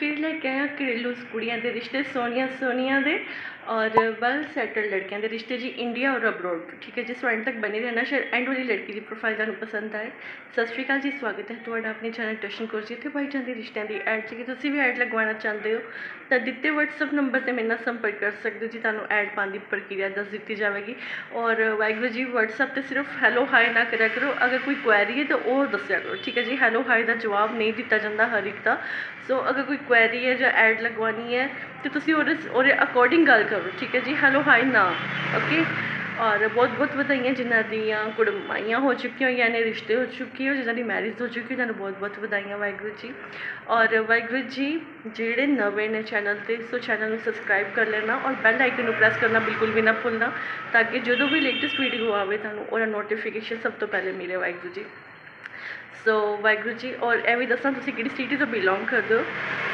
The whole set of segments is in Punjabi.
ਫਿਰ ਲੈ ਕੇ ਆਏ ਘਰੇਲੂ ਕੁੜੀਆਂ ਦੇ ਰਿਸ਼ਤੇ, ਸੋਹਣੀਆਂ ਸੋਹਣੀਆਂ ਦੇ ਔਰ ਵੈਲ ਸੈਟਲ ਲੜਕੀਆਂ ਦੇ ਰਿਸ਼ਤੇ ਜੀ ਇੰਡੀਆ ਔਰ ਅਬਰੋਡ ਠੀਕ ਹੈ ਜੀ? ਸੋ ਐਂਡ ਤੱਕ ਬਣੇ ਰਹਿਣਾ, ਸ਼ਾਇਦ ਐਂਡ ਵਾਲੀ ਲੜਕੀ ਦੀ ਪ੍ਰੋਫਾਈਲ ਤੁਹਾਨੂੰ ਪਸੰਦ ਆਏ। ਸਤਿ ਸ਼੍ਰੀ ਅਕਾਲ ਜੀ, ਸਵਾਗਤ ਹੈ ਤੁਹਾਡਾ ਆਪਣੇ ਚੈਨਲ ਟਸ਼ਨ ਜੀ ਇੱਥੇ ਪਾਈ ਜਾਂਦੀ ਰਿਸ਼ਤਿਆਂ ਦੀ ਐਡ ਚ ਤੁਸੀਂ ਵੀ ਐਡ ਲਗਵਾਉਣਾ ਚਾਹੁੰਦੇ ਹੋ, ਤਾਂ ਦਿੱਤੇ WhatsApp ਨੰਬਰ ਤੇ ਮੇਰੇ ਨਾਲ ਸੰਪਰਕ ਕਰ ਸਕਦੇ ਹੋ ਜੀ। ਤੁਹਾਨੂੰ ਐਡ ਪਾਉਣ ਦੀ ਪ੍ਰਕਿਰਿਆ ਦੱਸ ਦਿੱਤੀ ਜਾਵੇਗੀ। ਔਰ ਵਾਹਿਗੁਰੂ ਜੀ, WhatsApp ਤੇ ਸਿਰਫ ਹੈਲੋ ਹਾਈ ਨਾ ਕਰਿਆ ਕਰੋ। ਅਗਰ ਕੋਈ ਕੁਐਰੀ ਹੈ ਤਾਂ ਉਹ ਦੱਸਿਆ ਕਰੋ, ਠੀਕ ਹੈ ਜੀ? ਹੈਲੋ ਹਾਈ ਦਾ ਜਵਾਬ ਨਹੀਂ ਦਿੱਤਾ ਜਾਂਦਾ ਹਰ ਇੱਕ ਦਾ। ਸੋ ਅਗਰ ਕੋਈ ਕੁਐਰੀ ਹੈ ਜਾਂ ਐਡ ਲਗਵਾਉਣੀ ਹੈ ਤੇ ਤੁਸੀਂ ਉਹਦੇ ਉਹਦੇ ਅਕੋਰਡਿੰਗ ਗੱਲ ਕਰੋ ਠੀਕ ਹੈ ਜੀ ਹੈਲੋ ਹਾਈ ਨਾ ਓਕੇ ਔਰ ਬਹੁਤ ਬਹੁਤ ਵਧਾਈਆਂ ਜਿਨ੍ਹਾਂ ਦੀਆਂ ਕੁੜਮਾਈਆਂ ਹੋ ਚੁੱਕੀਆਂ ਹੋਈਆਂ ਨੇ ਰਿਸ਼ਤੇ ਹੋ ਚੁੱਕੇ ਹੋ ਜਿਨ੍ਹਾਂ ਦੀ ਮੈਰਿਜ ਹੋ ਚੁੱਕੀ ਤੁਹਾਨੂੰ ਬਹੁਤ ਬਹੁਤ ਵਧਾਈਆਂ ਵਾਹਿਗੁਰੂ ਜੀ ਔਰ ਵਾਹਿਗੁਰੂ ਜੀ ਜਿਹੜੇ ਨਵੇਂ ਨੇ ਚੈਨਲ ਤੇ ਸੋ ਚੈਨਲ ਨੂੰ ਸਬਸਕ੍ਰਾਈਬ ਕਰ ਲੈਣਾ ਔਰ ਬੈਲ ਆਈਕਨ ਨੂੰ ਪ੍ਰੈਸ ਕਰਨਾ ਬਿਲਕੁਲ ਵੀ ਨਾ ਭੁੱਲਣਾ ਤਾਂ ਕਿ ਜਦੋਂ ਵੀ ਲੇਟੈਸਟ ਵੀਡੀਓ ਆਵੇ ਤੁਹਾਨੂੰ ਉਹਦਾ ਨੋਟੀਫਿਕੇਸ਼ਨ ਸਭ ਤੋਂ ਪਹਿਲੇ ਮਿਲੇ ਵਾਹਿਗੁਰੂ ਜੀ ਸੋ ਵਾਹਿਗੁਰੂ ਜੀ, ਔਰ ਐਵੇਂ ਵੀ ਦੱਸਣਾ ਤੁਸੀਂ ਕਿਹੜੀ ਸਿਟੀ ਤੋਂ ਬਿਲੋਂਗ ਕਰਦੇ ਹੋ?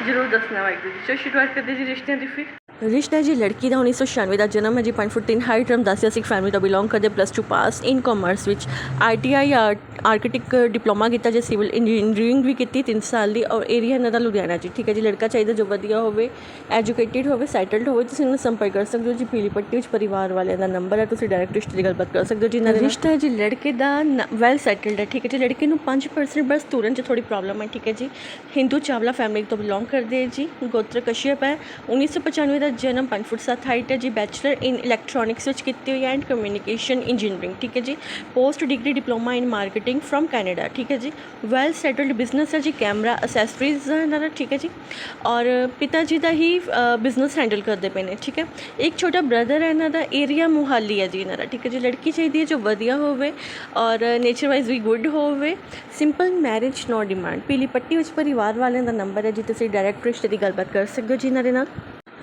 ਜ਼ਰੂਰ ਦੱਸਣਾ ਵਾਹਿਗੁਰੂ ਜੀ। ਸੋ ਸ਼ੁਰੂਆਤ ਕਰਦੇ ਜੀ ਰਿਸ਼ਤਿਆਂ ਦੀ ਫਿਰ। ਰਿਸ਼ਤਾ ਜੀ, ਲੜਕੀ ਦਾ 1996 ਦਾ ਜਨਮ ਹੈ ਜੀ 5 ਫੁੱਟ 3 ਦੱਸਿਆ ਸੀ ਸਿੱਖ ਫੈਮਿਲੀ ਤੋਂ ਬਿਲੋਂਗ ਕਰਦੇ ਪਲੱਸ 2 ਪਾਸ ਇਨ ਕਾਮਰਸ ਵਿੱਚ। ਆਈਟੀਆਈ ਆਰਕੀਟੈਕਟ ਡਿਪਲੋਮਾ ਕੀਤਾ ਜੇ ਸਿਵਲ ਇੰਜੀਨੀਅਰਿੰਗ ਵੀ ਕੀਤੀ 3 ਸਾਲ ਦੀ। ਔਰ ਏਰੀਆ ਇਹਨਾਂ ਦਾ ਲੁਧਿਆਣਾ ਜੀ, ਠੀਕ ਹੈ ਜੀ। ਲੜਕਾ ਚਾਹੀਦਾ ਜੋ ਵਧੀਆ ਹੋਵੇ ਐਜੂਕੇਟਿਡ ਹੋਵੇ ਸੈਟਲਡ ਹੋਵੇ, ਤੁਸੀਂ ਇਹਨਾਂ ਨੂੰ ਸੰਪਰਕ ਕਰ ਸਕਦੇ ਹੋ ਜੀ। ਪੀਲੀ ਪੱਟੀ ਵਿੱਚ ਪਰਿਵਾਰ ਵਾਲਿਆਂ ਦਾ ਨੰਬਰ ਹੈ, ਤੁਸੀਂ ਡਾਇਰੈਕਟ ਰਿਸ਼ਤੇ ਦੀ ਗੱਲਬਾਤ ਕਰ ਸਕਦੇ ਹੋ ਜੀ ਇਹਨਾਂ ਦਾ ਰਿਸ਼ਤਾ ਹੈ ਜੀ, ਲੜਕੇ ਦਾ ਵੈਲ ਸੈਟਲਡ ਹੈ, ਠੀਕ ਹੈ ਜੀ। ਲੜਕੇ ਨੂੰ 5% ਬਸ ਤੁਰਨ 'ਚ ਥੋੜੀ ਪ੍ਰੋਬਲਮ ਹੈ, ਠੀਕ ਹੈ ਜੀ। ਹਿੰਦੂ ਚਾਵਲਾ ਫੈਮਿਲੀ ਤੋਂ ਬਿਲੋਂਗ ਕਰਦੇ ਹੈ ਜੀ। ਗੋਤਰ ਕਸ਼ਯਪ ਹੈ। 1995 ਦਾ ਜਨਮ 5 ਫੁੱਟ 7 ਹਾਈਟ ਹੈ ਜੀ। ਬੈਚਲਰ ਇਨ ਇਲੈਕਟ੍ਰੋਨਿਕਸ ਵਿੱਚ ਕੀਤੀ ਹੋਈ ਹੈ ਐਂਡ ਕਮਿਊਨੀਕੇਸ਼ਨ ਇੰਜੀਨੀਅਰਿੰਗ ਠੀਕ ਹੈ ਜੀ। Post degree diploma in marketing firm Canada ਠੀਕ ਹੈ ਜੀ। ਵੈਲ ਸੈਟਲਡ ਬਿਜ਼ਨਸ ਹੈ ਜੀ ਕੈਮਰਾ ਅਸੈਸਰੀਜ਼ ਦਾ ਇਹਨਾਂ ਦਾ ਠੀਕ ਹੈ ਜੀ। ਔਰ ਪਿਤਾ ਜੀ ਦਾ ਹੀ ਬਿਜ਼ਨਸ ਹੈਂਡਲ ਕਰਦੇ ਪਏ ਨੇ, ਠੀਕ ਹੈ। ਇੱਕ ਛੋਟਾ ਬ੍ਰਦਰ ਹੈ ਇਹਨਾਂ ਦਾ, ਏਰੀਆ ਮੁਹਾਲੀ ਹੈ ਜੀ ਇਹਨਾਂ ਦਾ, ਠੀਕ ਹੈ ਜੀ। ਲੜਕੀ ਚਾਹੀਦੀ ਹੈ ਜੋ ਵਧੀਆ ਹੋਵੇ ਔਰ ਨੇਚਰ ਵਾਈਜ਼ ਵੀ ਗੁੱਡ ਹੋਵੇ। ਸਿੰਪਲ ਮੈਰਿਜ ਨੋ ਡਿਮਾਂਡ ਪੀਲੀ ਪੱਟੀ ਵਿੱਚ ਪਰਿਵਾਰ ਵਾਲਿਆਂ ਦਾ ਨੰਬਰ ਹੈ ਜੀ ਤੁਸੀਂ ਡਾਇਰੈਕਟ ਰਿਸ਼ਤੇ ਦੀ ਗੱਲਬਾਤ ਕਰ ਸਕਦੇ ਹੋ ਜੀ ਇਹਨਾਂ ਦੇ ਨਾਲ।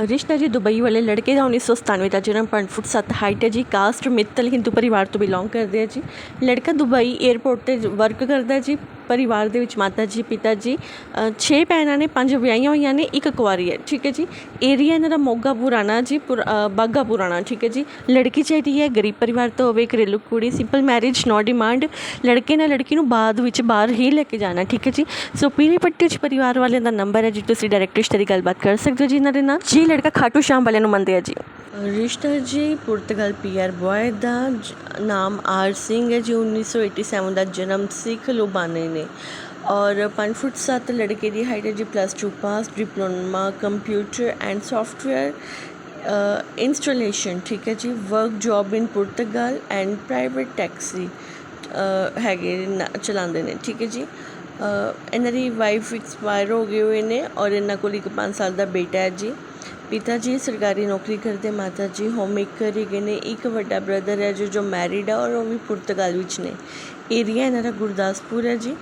ਰਿਸ਼ਤਾ ਜੀ, ਦੁਬਈ ਵਾਲੇ ਲੜਕੇ ਦਾ 1997 ਦਾ ਜਨਮ 5 ਫੁੱਟ 7 ਹਾਈਟ ਹੈ ਜੀ। ਕਾਸਟ ਮਿੱਤਲ ਹਿੰਦੂ ਪਰਿਵਾਰ ਤੋਂ ਬਿਲੋਂਗ ਕਰਦੇ ਆ ਜੀ। ਲੜਕਾ ਦੁਬਈ 에ਅਰਪੋਰਟ ਤੇ ਵਰਕ ਕਰਦਾ ਜੀ। ਪਰਿਵਾਰ ਦੇ ਵਿੱਚ ਮਾਤਾ ਜੀ ਪਿਤਾ ਜੀ 6 ਭੈਣਾਂ ਨੇ ਪੰਜ ਵਿਆਹੀਆਂ ਹੋਈਆਂ ਨੇ ਇੱਕ ਕੁਆਰੀ ਹੈ ਠੀਕ ਹੈ ਜੀ। ਏਰੀਆ ਇਹਨਾਂ ਦਾ ਮੋਗਾ ਪੁਰਾਣਾ ਜੀ ਪੁਰ- ਅ, ਬਾਗਾ ਪੁਰਾਣਾ ਠੀਕ ਹੈ ਜੀ। ਲੜਕੀ ਚਾਹੀਦੀ ਹੈ ਗਰੀਬ ਪਰਿਵਾਰ ਤੋਂ ਹੋਵੇ ਘਰੇਲੂ ਕੁੜੀ ਸਿੰਪਲ ਮੈਰਿਜ ਨੋ ਡਿਮਾਂਡ ਲੜਕੇ ਨਾਲ ਲੜਕੀ ਨੂੰ ਬਾਅਦ ਵਿੱਚ ਬਾਹਰ ਹੀ ਲੈ ਕੇ ਜਾਣਾ ਠੀਕ ਹੈ ਜੀ। ਸੋ ਪੀਲੀ ਪੱਟੀ 'ਚ ਪਰਿਵਾਰ ਵਾਲਿਆਂ ਦਾ ਨੰਬਰ ਹੈ ਜੀ ਤੁਸੀਂ ਡਾਇਰੈਕਟ ਰਿਸ਼ਤੇ ਦੀ ਗੱਲਬਾਤ ਕਰ ਸਕਦੇ ਹੋ ਜੀ ਇਹਨਾਂ ਦੇ ਨਾਲ। ਜੀ ਲੜਕਾ ਖਾਟੂ ਸ਼ਾਮ ਵਾਲਿਆਂ ਨੂੰ ਮੰਨਦੇ ਆ ਜੀ। ਰਿਸ਼ਤਾ ਜੀ, ਪੁਰਤਗਾਲ ਪੀਆਰ ਬੋਏ ਦਾ ਨਾਮ ਆਰ ਸਿੰਘ ਹੈ ਜੀ 1987 ਦਾ ਜਨਮ ਸਿੱਖ ਲੁਬਾਨੇ ਨੇ। ਔਰ 5 ਫੁੱਟ 7 ਲੜਕੇ ਦੀ ਹਾਈਟ ਹੈ ਜੀ plus 2 pass diploma computer and software installation ਠੀਕ ਹੈ ਜੀ ਵਰਕ ਜੌਬ ਇਨ ਪੁਰਤਗਾਲ ਐਂਡ ਪ੍ਰਾਈਵੇਟ ਟੈਕਸੀ ਹੈਗੇ ਨਾ- ਚਲਾਉਂਦੇ ਨੇ, ਠੀਕ ਹੈ ਜੀ। ਇਹਨਾਂ ਦੀ ਵਾਈਫ ਐਕਸਪਾਇਰ ਹੋ ਗਏ ਹੋਏ ਨੇ ਔਰ ਇਹਨਾਂ ਕੋਲ ਇੱਕ 5 ਸਾਲ ਦਾ ਬੇਟਾ ਹੈ ਜੀ। ਪਿਤਾ ਜੀ ਸਰਕਾਰੀ ਨੌਕਰੀ ਕਰਦੇ ਮਾਤਾ ਜੀ ਹੋਮ ਮੇਕਰ ਹੈਗੇ ਨੇ। ਇੱਕ ਵੱਡਾ ਬ੍ਰਦਰ ਹੈ ਜੋ ਜੋ ਮੈਰਿਡ ਹੈ ਔਰ ਉਹ ਵੀ ਪੁਰਤਗਾਲ ਵਿੱਚ ਨੇ। ਏਰੀਆ ਇਹਨਾਂ ਦਾ ਗੁਰਦਾਸਪੁਰ ਹੈ ਜੀ।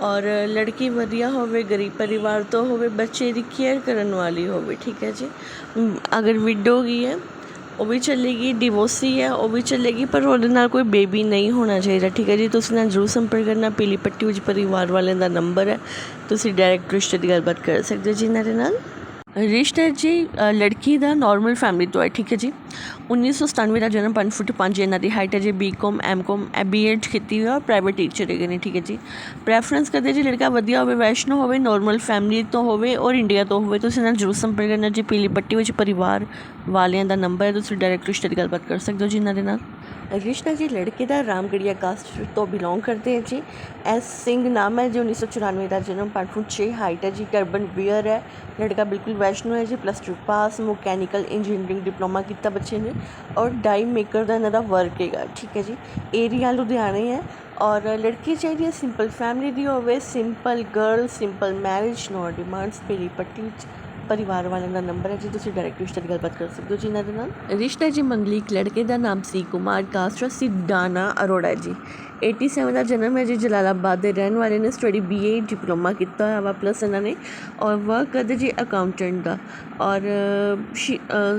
ਔਰ ਲੜਕੀ ਵਧੀਆ ਹੋਵੇ, ਗਰੀਬ ਪਰਿਵਾਰ ਤੋਂ ਹੋਵੇ, ਬੱਚੇ ਦੀ ਕੇਅਰ ਕਰਨ ਵਾਲੀ ਹੋਵੇ, ਠੀਕ ਹੈ ਜੀ। ਅਗਰ ਵਿਡੋ ਗਈ ਹੈ, ਉਹ ਵੀ ਚੱਲੇਗੀ ਡਿਵੋਰਸੀ ਹੈ, ਉਹ ਵੀ ਚੱਲੇਗੀ, ਪਰ ਉਹਦੇ ਨਾਲ ਕੋਈ ਬੇਬੀ ਨਹੀਂ ਹੋਣਾ ਚਾਹੀਦਾ, ਠੀਕ ਹੈ ਜੀ। ਤੁਸੀਂ ਨਾਲ ਜ਼ਰੂਰ ਸੰਪਰਕ ਕਰਨਾ। ਪੀਲੀ ਪੱਟੀ ਵਿੱਚ ਪਰਿਵਾਰ ਵਾਲਿਆਂ ਦਾ ਨੰਬਰ ਹੈ। ਤੁਸੀਂ ਡਾਇਰੈਕਟ ਰਿਸ਼ਤੇ ਦੀ ਗੱਲਬਾਤ ਕਰ ਸਕਦੇ ਹੋ ਜੀ ਇਹਨਾਂ ਦੇ ਨਾਲ। ਰਿਸ਼ਤਾ ਜੀ ਲੜਕੀ ਦਾ ਨਾਰਮਲ ਫੈਮਿਲੀ ਤੋਂ ਹੈ ਠੀਕ ਹੈ ਜੀ? 1997 ਦਾ ਜਨਮ 5 ਫੁੱਟ 5 ਇਹਨਾਂ ਦੀ ਹਾਈਟ ਹੈ ਜੀ ਬੀਕਾਮ ਐਮਕਾਮ ਬੀਐਡ ਕੀਤੀ ਹੋਈ ਹੈ ਪ੍ਰਾਈਵੇਟ ਟੀਚਰ ਹੈਗੇ ਨੇ, ਠੀਕ ਹੈ ਜੀ। ਪ੍ਰੈਫਰੈਂਸ ਕਰਦੇ ਜੀ ਲੜਕਾ ਵਧੀਆ ਹੋਵੇ, ਵੈਸ਼ਨੋ ਹੋਵੇ ਨਾਰਮਲ ਫੈਮਿਲੀ ਤੋਂ ਹੋਵੇ ਔਰ ਇੰਡੀਆ ਤੋਂ ਹੋਵੇ, ਤੁਸੀਂ ਨਾਲ ਜ਼ਰੂਰ ਸੰਪਰਕ ਕਰਨਾ ਜੀ, ਪੀਲੀ ਪੱਟੀ ਵਿੱਚ ਪਰਿਵਾਰ ਵਾਲਿਆਂ ਦਾ ਨੰਬਰ ਹੈ, ਤੁਸੀਂ ਡਾਇਰੈਕਟ ਰਿਸ਼ਤੇ ਦੀ ਗੱਲਬਾਤ ਕਰ ਸਕਦੇ ਹੋ ਜੀ ਇਹਨਾਂ ਦੇ ਨਾਲ। ਕ੍ਰਿਸ਼ਨਾ ਜੀ, ਲੜਕੇ ਦਾ ਰਾਮਗੜੀਆ ਕਾਸਟ ਤੋਂ ਬਿਲੋਂਗ ਕਰਦੇ ਹੈ ਜੀ। ਐਸ ਸਿੰਘ ਨਾਮ ਹੈ ਜੀ 1994 ਦਾ ਜਨਮ 5 ਫੁੱਟ 6 ਹਾਈਟ ਹੈ ਜੀ ਕਰਬਨ ਵੀਅਰ ਹੈ। ਲੜਕਾ ਬਿਲਕੁਲ ਵੈਸ਼ਨੋ ਹੈ ਜੀ plus 2 pass mechanical engineering diploma ਕੀਤਾ ਬੱਚੇ ਨੇ। ਔਰ ਡਾਈ ਮੇਕਰ ਦਾ ਇਹਨਾਂ ਦਾ ਵਰਕ ਹੈਗਾ, ਠੀਕ ਹੈ ਜੀ। ਏਰੀਆ ਲੁਧਿਆਣੇ ਹੈ ਔਰ ਲੜਕੀ ਚਾਹੀਦੀ ਹੈ ਸਿੰਪਲ ਫੈਮਿਲੀ ਦੀ ਹੋਵੇ simple girl simple marriage no demands peri ਪੱਟੀ ਵਿੱਚ ਪਰਿਵਾਰ ਵਾਲਿਆਂ ਦਾ ਨੰਬਰ ਹੈ ਜੀ, ਤੁਸੀਂ ਡਾਇਰੈਕਟ ਰਿਸ਼ਤੇ ਦੀ ਗੱਲਬਾਤ ਕਰ ਸਕਦੇ ਹੋ ਜੀ ਇਹਨਾਂ ਦੇ ਨਾਲ। ਰਿਸ਼ਤਾ ਜੀ ਮੰਗਲੀਕ ਲੜਕੇ ਦਾ ਨਾਮ ਸੀ ਕੁਮਾਰ, ਕਾਸਟਰਾ ਸਿਡਾਨਾ ਅਰੋੜਾ ਜੀ। 87 ਦਾ ਜਨਮ ਹੈ ਜੀ, ਜਲਾਲਾਬਾਦ ਦੇ ਰਹਿਣ ਵਾਲੇ ਨੇ। ਸਟੱਡੀ ਬੀਏ ਡਿਪਲੋਮਾ ਕੀਤਾ ਹੋਇਆ ਵਾ ਪਲੱਸ ਇਹਨਾਂ ਨੇ ਔਰ ਵਰਕ ਕਰਦੇ ਜੀ ਅਕਾਊਂਟੈਂਟ ਦਾ। ਔਰ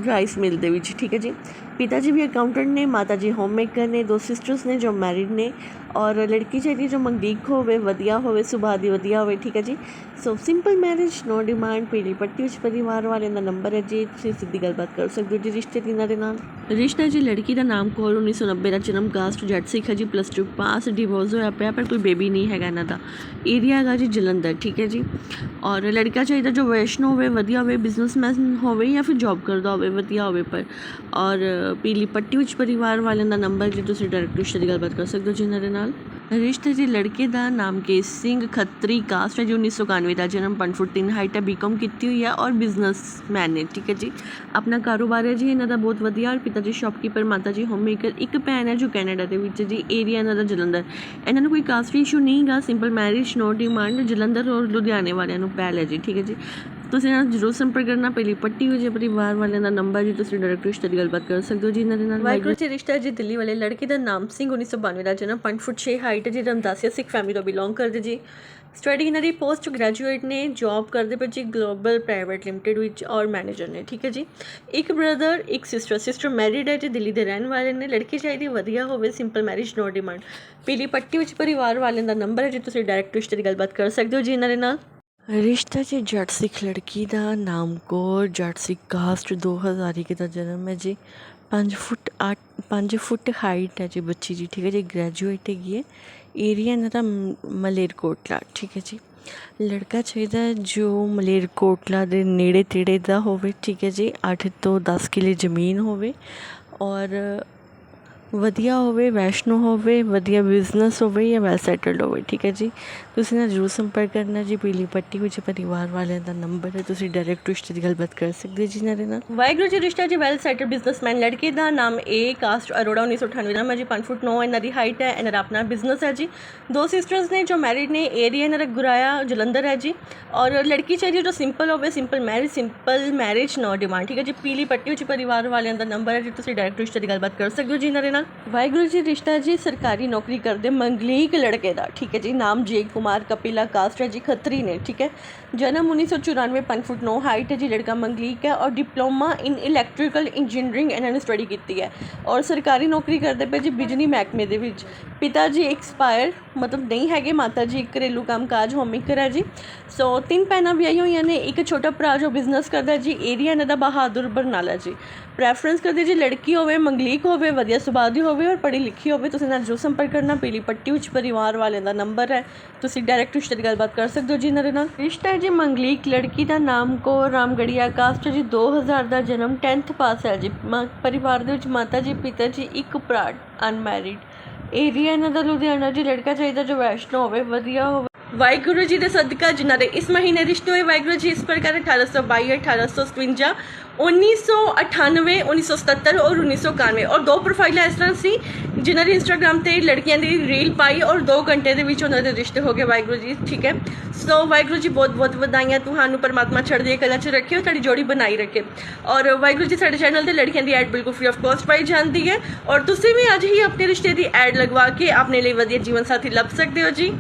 ਰਾਈਸ ਮਿਲ ਦੇ ਵਿੱਚ, ਠੀਕ ਹੈ ਜੀ। ਪਿਤਾ ਜੀ ਵੀ ਅਕਾਊਂਟੈਂਟ ਨੇ, ਮਾਤਾ ਜੀ ਹੋਮ ਮੇਕਰ ਨੇ, ਦੋ ਸਿਸਟਰਸ ਨੇ ਜੋ ਮੈਰਿਡ ਨੇ। ਔਰ ਲੜਕੀ ਚਾਹੀਦੀ ਜੋ ਮੰਗਲੀਕ ਹੋਵੇ, ਵਧੀਆ ਹੋਵੇ, ਸੁਭਾਅ ਦੀ ਵਧੀਆ ਹੋਵੇ, ਠੀਕ ਹੈ ਜੀ। So simple marriage no demand ਪੀਲੀ ਪੱਟੀ ਵਿੱਚ ਪਰਿਵਾਰ ਵਾਲਿਆਂ ਦਾ ਨੰਬਰ ਹੈ ਜੀ। ਤੁਸੀਂ ਸਿੱਧੀ ਗੱਲਬਾਤ ਕਰ ਸਕਦੇ ਹੋ ਜੀ ਰਿਸ਼ਤੇ ਦੀ ਦੇ ਨਾਲ। ਰਿਸ਼ਤਾ ਜੀ ਲੜਕੀ ਦਾ ਨਾਮ ਕੋਲ 1990 ਦਾ ਜਨਮ ਕਾਸਟ ਜੱਟ ਸਿੱਖ ਹੈ ਜੀ ਪਲੱਸ 2 ਪਾਸ ਡਿਵੋਰਸ ਹੋਇਆ ਪਿਆ, ਪਰ ਕੋਈ ਬੇਬੀ ਨਹੀਂ ਹੈਗਾ ਇਹਨਾਂ ਦਾ। ਏਰੀਆ ਹੈਗਾ ਜੀ ਜਲੰਧਰ, ਠੀਕ ਹੈ ਜੀ। ਔਰ ਲੜਕਾ ਚਾਹੀਦਾ ਜੋ ਵੈਸ਼ਨੋ ਹੋਵੇ, ਵਧੀਆ ਹੋਵੇ ਬਿਜ਼ਨਸਮੈਨ ਹੋਵੇ ਜਾਂ ਫਿਰ ਜੌਬ ਕਰਦਾ ਹੋਵੇ, ਵਧੀਆ ਹੋਵੇ ਪਰ। ਔਰ ਪੀਲੀ ਪੱਟੀ ਵਿੱਚ ਪਰਿਵਾਰ ਵਾਲਿਆਂ ਦਾ ਨੰਬਰ ਜੇ ਤੁਸੀਂ ਡਾਇਰੈਕਟ ਰਿਸ਼ਤੇ ਦੀ ਗੱਲਬਾਤ ਕਰ ਸਕਦੇ ਹੋ ਜੀ ਇਹਨਾਂ ਦੇ ਨਾਲ। ਰਿਸ਼ਤੇ ਜੀ ਲੜਕੇ ਦਾ ਨਾਮ ਕੇਸ ਸਿੰਘ ਖੱਤਰੀ ਕਾਸਟ ਹੈ, ਜੀ 1991 ਦਾ ਜਨਮ 5 ਫੁੱਟ 3 ਹਾਈਟ ਹੈ ਬੀਕਾਮ ਕੀਤੀ ਹੋਈ ਹੈ ਔਰ ਬਿਜ਼ਨਸਮੈਨ ਨੇ ਠੀਕ ਹੈ ਜੀ। ਆਪਣਾ ਕਾਰੋਬਾਰ ਹੈ ਜੀ, ਇਹਨਾਂ ਦਾ ਬਹੁਤ ਵਧੀਆ ਔਰ ਪਿਤਾ ਜੀ ਸ਼ਾਪਕੀਪਰ ਮਾਤਾ ਜੀ ਹੋਮ ਮੇਕਰ ਇੱਕ ਭੈਣ ਹੈ ਜੋ ਕੈਨੇਡਾ ਦੇ ਵਿੱਚ ਜੀ ਏਰੀਆ ਇਹਨਾਂ ਦਾ ਜਲੰਧਰ। ਇਹਨਾਂ ਨੂੰ ਕੋਈ ਕਾਸਟ ਇਸ਼ੂ ਨਹੀਂ ਗਾ simple marriage no demand Jalandhar ਔਰ ਲੁਧਿਆਣੇ ਵਾਲਿਆਂ ਨੂੰ ਪਹਿਲ ਹੈ ਜੀ, ਠੀਕ ਹੈ ਜੀ। ਤੁਸੀਂ ਇਹਨਾਂ ਨਾਲ ਜ਼ਰੂਰ ਸੰਪਰਕ ਕਰਨਾ, ਪਹਿਲੀ ਪੱਟੀ ਹੋਈ ਜੇ ਪਰਿਵਾਰ ਵਾਲਿਆਂ ਦਾ ਨੰਬਰ ਜੀ, ਤੁਸੀਂ ਡਾਇਰੈਕਟ ਰਿਸ਼ਤੇ ਦੀ ਗੱਲਬਾਤ ਕਰ ਸਕਦੇ ਹੋ ਜੀ, ਇਹਨਾਂ ਦੇ ਨਾਲ ਵਾਹਿਗੁਰੂ ਜੀ, ਰਿਸ਼ਤਾ ਜੀ, ਦਿੱਲੀ ਵਾਲੇ ਲੜਕੇ ਦਾ ਨਾਮ ਸਿੰਘ 1992 ਦਾ ਜਨਮ 5 ਫੁੱਟ 6 ਹਾਈਟ ਹੈ ਜੀ, ਰਮਦਾਸੀਆ ਸਿੱਖ ਫੈਮਿਲੀ ਤੋਂ ਬਿਲੋਂਗ ਕਰਦੇ ਜੀ। ਸਟੱਡੀ ਇਹਨਾਂ ਦੀ ਪੋਸਟ ਗ੍ਰੈਜੂਏਟ ਨੇ ਜੌਬ ਕਰਦੇ ਪਏ ਜੀ ਗਲੋਬਲ ਪ੍ਰਾਈਵੇਟ ਲਿਮਟਿਡ ਵਿੱਚ ਔਰ ਮੈਨੇਜਰ ਨੇ, ਠੀਕ ਹੈ ਜੀ। ਇੱਕ ਬ੍ਰਦਰ ਇੱਕ ਸਿਸਟਰ ਸਿਸਟਰ ਮੈਰਿਡ ਹੈ ਜੀ, ਦਿੱਲੀ ਦੇ ਰਹਿਣ ਵਾਲੇ ਨੇ, ਲੜਕੀ ਚਾਹੀਦੀ ਵਧੀਆ ਹੋਵੇ ਸਿੰਪਲ ਮੈਰਿਜ ਨੋ ਡਿਮਾਂਡ ਪੀਲੀ ਪੱਟੀ ਵਿੱਚ ਪਰਿਵਾਰ ਵਾਲਿਆਂ ਦਾ ਨੰਬਰ ਹੈ ਜੀ, ਤੁਸੀਂ ਡਾਇਰੈਕਟ ਰਿਸ਼ਤੇ ਦੀ ਗੱਲਬਾਤ ਕਰ ਸਕਦੇ ਹੋ ਜੀ, ਇਹਨਾਂ ਦੇ ਨਾਲ। ਰਿਸ਼ਤਾ ਜੀ ਜੱਟ ਸਿੱਖ ਲੜਕੀ ਦਾ ਨਾਮ ਕੌਰ, ਜੱਟ ਸਿੱਖ ਕਾਸਟ 2001 ਦਾ ਜਨਮ ਹੈ ਜੀ। 5 ਫੁੱਟ 8 5 ਫੁੱਟ ਹਾਈਟ ਹੈ ਜੀ ਬੱਚੀ ਜੀ, ਠੀਕ ਹੈ ਜੀ। ਗ੍ਰੈਜੂਏਟ ਹੈਗੀ ਹੈ। ਏਰੀਆ ਇਹਨਾਂ ਦਾ ਮਲੇਰਕੋਟਲਾ, ਠੀਕ ਹੈ ਜੀ। ਲੜਕਾ ਚਾਹੀਦਾ ਜੋ ਮਲੇਰਕੋਟਲਾ ਦੇ ਨੇੜੇ ਤੇੜੇ ਦਾ ਹੋਵੇ, ਠੀਕ ਹੈ ਜੀ। 8 ਤੋਂ 10 ਕਿੱਲੇ ਜ਼ਮੀਨ ਹੋਵੇ ਔਰ ਵਧੀਆ ਹੋਵੇ, ਵੈਸ਼ਨੋ ਹੋਵੇ, ਵਧੀਆ ਬਿਜ਼ਨਸ ਹੋਵੇ ਜਾਂ ਵੈਲ ਸੈਟਲਡ ਹੋਵੇ, ਠੀਕ ਹੈ ਜੀ? ਤੁਸੀਂ ਨਾ ਜ਼ਰੂਰ ਸੰਪਰਕ ਕਰਨਾ ਜੀ, ਪੀਲੀ ਪੱਟੀ ਵਿੱਚ ਪਰਿਵਾਰ ਵਾਲਿਆਂ ਦਾ ਨੰਬਰ ਹੈ, ਤੁਸੀਂ ਡਾਇਰੈਕਟ ਰਿਸ਼ਤੇ ਦੀ ਗੱਲਬਾਤ ਕਰ ਸਕਦੇ ਜੀ ਇਹਨਾਂ ਨਾਲ। ਵਾਹਿਗੁਰੂ ਜੀ, ਰਿਸ਼ਤਾ ਜੀ ਵੈਲ ਸੈਟਲਡ ਬਿਜ਼ਨਸਮੈਨ ਲੜਕੇ ਦਾ ਨਾਮ ਏ ਕਾਸਟ ਅਰੋੜਾ 1998 ਦਾ ਮੈਂ ਜੀ 5 ਫੁੱਟ 9 ਇਹਨਾਂ ਦੀ ਹਾਈਟ ਹੈ, ਇਹਨਾਂ ਦਾ ਆਪਣਾ ਬਿਜ਼ਨਸ ਹੈ ਜੀ। ਦੋ ਸਿਸਟਰਸ ਨੇ ਜੋ ਮੈਰਿਡ ਨੇ ਏਰੀਆ ਇਹਨਾਂ ਦਾ ਗੁਰਾਇਆ ਜਲੰਧਰ ਹੈ ਜੀ। ਔਰ ਲੜਕੀ ਚਾਹੀਦੀ ਜੋ ਸਿੰਪਲ ਹੋਵੇ simple marriage simple marriage no demand ਠੀਕ ਹੈ ਜੀ? ਪੀਲੀ ਪੱਟੀ ਵਿੱਚ ਪਰਿਵਾਰ ਵਾਲਿਆਂ ਦਾ ਨੰਬਰ ਹੈ ਜੀ, ਤੁਸੀਂ ਡਾਇਰੈਕਟ ਰਿਸ਼ਤੇ ਦੀ ਗੱਲਬਾਤ ਕਰ ਸਕਦੇ ਹੋ ਜੀ ਇਹਨਾਂ ਦੇ ਵਾਹਿਗੁਰੂ ਜੀ ਰਿਸ਼ਤਾ ਜੀ, ਸਰਕਾਰੀ ਨੌਕਰੀ ਕਰਦੇ ਮੰਗਲੀਕ ਲੜਕੇ ਦਾ, ਠੀਕ ਹੈ ਜੀ, ਨਾਮ ਜੇ ਕੁਮਾਰ, ਕਪਿਲਾ ਕਾਸਟ ਹੈ ਜੀ, ਖੱਤਰੀ ਨੇ, ਠੀਕ ਹੈ। ਜਨਮ 1994 5 ਫੁੱਟ 9 ਹਾਈਟ ਹੈ ਜੀ, ਲੜਕਾ ਮੰਗਲੀਕ ਹੈ ਔਰ ਡਿਪਲੋਮਾ ਇਨ ਇਲੈਕਟ੍ਰੀਕਲ ਇੰਜੀਨੀਅਰਿੰਗ ਇਹਨਾਂ ਨੇ ਸਟੱਡੀ ਕੀਤੀ ਹੈ। ਔਰ ਸਰਕਾਰੀ ਨੌਕਰੀ ਕਰਦੇ ਪਏ ਜੀ ਬਿਜਲੀ ਮਹਿਕਮੇ ਦੇ ਵਿੱਚ। ਪਿਤਾ ਜੀ ਐਕਸਪਾਇਰ ਮਤਲਬ ਨਹੀਂ ਹੈਗੇ, ਮਾਤਾ ਜੀ ਘਰੇਲੂ ਕੰਮਕਾਜ ਹੋਮਮੇਕਰ ਹੈ ਜੀ। ਸੋ ਤਿੰਨ ਭੈਣਾਂ ਵਿਆਹੀ ਹੋਈਆਂ ਨੇ, ਇੱਕ ਛੋਟਾ ਭਰਾ ਜੋ ਬਿਜ਼ਨਸ ਕਰਦਾ ਜੀ ਏਰੀਆ ਇਹਨਾਂ ਦਾ ਬਹਾਦਰ ਬਰਨਾਲਾ ਜੀ। ਪ੍ਰੈਫਰੈਂਸ ਕਰਦੇ ਜੀ ਲੜਕੀ ਹੋਵੇ, ਮੰਗਲੀਕ ਹੋਵੇ, ਵਧੀਆ ਸੁਭਾਅ ਦੀ ਹੋਵੇ ਔਰ ਪੜ੍ਹੀ ਲਿਖੀ ਹੋਵੇ, ਤੁਸੀਂ ਨਾਲ ਜੋ ਸੰਪਰਕ ਕਰਨਾ, ਪੀਲੀ ਪੱਟੀ ਵਿੱਚ ਪਰਿਵਾਰ ਵਾਲਿਆਂ ਦਾ ਨੰਬਰ ਹੈ। ਤੁਸੀਂ ਡਾਇਰੈਕਟ ਰਿਸ਼ਤੇ ਦੀ ਗੱਲਬਾਤ ਕਰ ਸਕਦੇ ਹੋ ਜੀ ਇਹਨਾਂ ਦੇ ਨਾਲ। ਰਿਸ਼ਤਾ ਹੈ ਜੀ ਮੰਗਲੀਕ ਲੜਕੀ ਦਾ ਨਾਮ ਕੋ ਰਾਮਗੜੀਆ ਕਾਸਟ ਹੈ ਜੀ 2000 ਦਾ ਜਨਮ 10th ਪਾਸ ਹੈ ਜੀ। ਪਰਿਵਾਰ ਦੇ ਵਿੱਚ ਮਾਤਾ ਜੀ, ਪਿਤਾ ਜੀ, ਇੱਕ ਭਰਾ ਅਨਮੈਰਿਡ ਏਰੀਆ ਇਹਨਾਂ ਦਾ ਲੁਧਿਆਣਾ ਜੀ, ਲੜਕਾ ਚਾਹੀਦਾ ਜੋ ਵੈਸ਼ਨੋ ਹੋਵੇ, ਵਧੀਆ ਹੋਵੇ। ਵਾਹਿਗੁਰੂ ਜੀ ਦੇ ਸਦਕਾ, ਜਿਨ੍ਹਾਂ ਦੇ ਇਸ ਮਹੀਨੇ ਰਿਸ਼ਤੇ ਹੋਏ, ਵਾਹਿਗੁਰੂ ਜੀ ਇਸ ਪ੍ਰਕਾਰ 1822 1857 1998 1977 ਔਰ 1991 ਔਰ ਦੋ ਪ੍ਰੋਫਾਈਲਾਂ ਇਸ ਤਰ੍ਹਾਂ ਸੀ, ਜਿਨ੍ਹਾਂ ਨੇ ਇੰਸਟਾਗ੍ਰam ਤੇ ਲੜਕੀਆਂ ਦੀ ਰੀਲ ਪਾਈ ਔਰ 2 ਘੰਟੇ ਦੇ ਵਿੱਚ ਉਹਨਾਂ ਦੇ ਰਿਸ਼ਤੇ ਹੋ ਗਏ, ਵਾਹਿਗੁਰੂ ਜੀ, ਠੀਕ ਹੈ। ਸੋ ਵਾਹਿਗੁਰੂ ਜੀ, ਬਹੁਤ ਬਹੁਤ ਵਧਾਈਆਂ, ਤੁਹਾਨੂੰ ਪਰਮਾਤਮਾ ਚੜ੍ਹਦੀ ਕਲਾ 'ਚ ਰੱਖਿਓ, ਤੁਹਾਡੀ ਜੋੜੀ ਬਣਾਈ ਰੱਖੇ। ਔਰ ਵਾਹਿਗੁਰੂ ਜੀ, ਸਾਡੇ ਚੈਨਲ ਤੇ ਲੜਕੀਆਂ ਦੀ ਐਡ ਬਿਲਕੁਲ ਫ੍ਰੀ ਆਫ ਕਾਸਟ ਪਾਈ ਜਾਂਦੀ ਹੈ। ਔਰ ਤੁਸੀਂ ਵੀ ਅੱਜ ਹੀ ਆਪਣੇ ਰਿਸ਼ਤੇ ਦੀ ਐਡ ਲਗਵਾ ਕੇ ਆਪਣੇ ਲਈ ਵਧੀਆ ਜੀਵਨ ਸਾਥੀ ਲੱਭ ਸਕਦੇ ਹੋ ਜੀ।